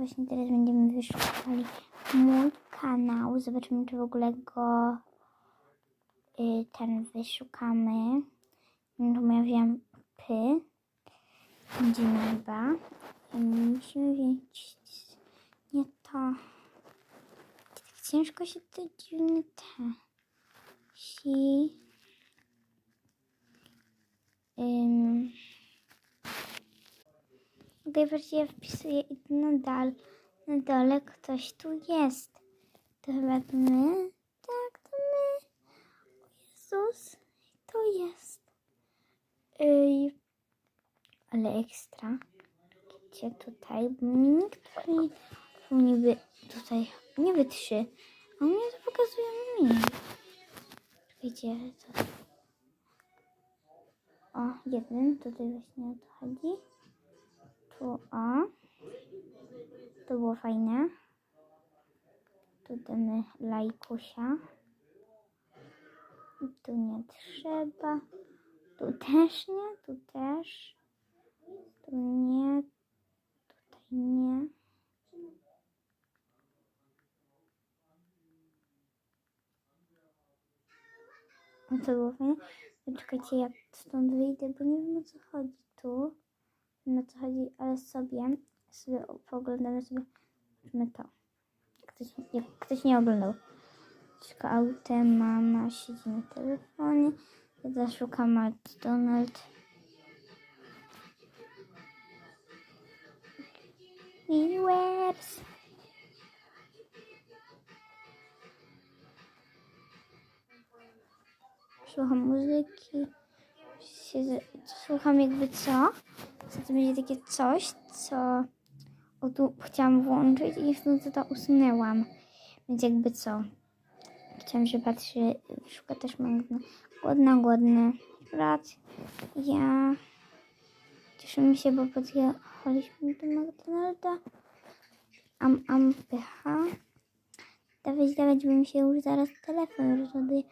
właśnie teraz będziemy wyszukali mój kanał. Zobaczymy, czy w ogóle go y, ten wyszukamy. No Tu mówiłam P. Będziemy chyba. I Musimy wiedzieć. Nie to. Ciężko się te dziwne te. Si. Okej, wreszcie ja wpisuję i tu na, dole ktoś tu jest. To chyba my? Tak, to my. O Jezus, to jest. Ej, ale ekstra. Widzicie tutaj, bo mnie nikt nie, tu niby tutaj, niby trzy. A mnie to pokazuje mniej. Wiecie, co? O, jeden, tutaj właśnie o to chodzi. Tu o. To było fajne. Tu damy lajkusia. Tu nie trzeba. Tu też nie, tu też. Tu nie, tutaj nie. No to było fajne. Czekajcie, ja stąd wyjdę, bo nie wiem o co chodzi tu. O co chodzi, ale sobie, sobie pooglądamy sobie. To. Jak ktoś, ktoś nie oglądał. Czeka autem, mama siedzi na telefonie. Ja zaszukam McDonald. Viewers. Słucham muzyki. Siedzę, słucham jakby co? Co to będzie takie coś, co o tu chciałam włączyć i wtedy to usunęłam. Więc jakby co? Chciałam, że patrzy, szuka też mężna. Głodna, głodny. Brat, ja cieszymy się, bo podjechaliśmy do McDonalda. Am, am, pycha. Dawać, dawać, bo mi się już zaraz telefon rozładuje.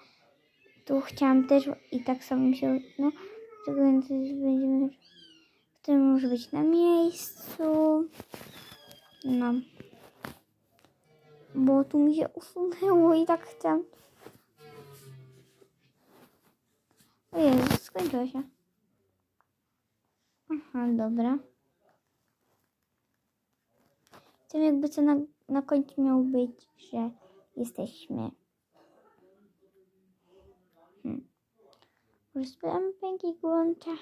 Tu chciałam też i tak samo się, no, tego więc będziemy, który może być na miejscu. No. Bo tu mi się usunęło i tak chciałam. O Jezu, skończyło się. Aha, dobra. Tym jakby co na, na końcu miało być, że jesteśmy. Hı. Burası pinky peki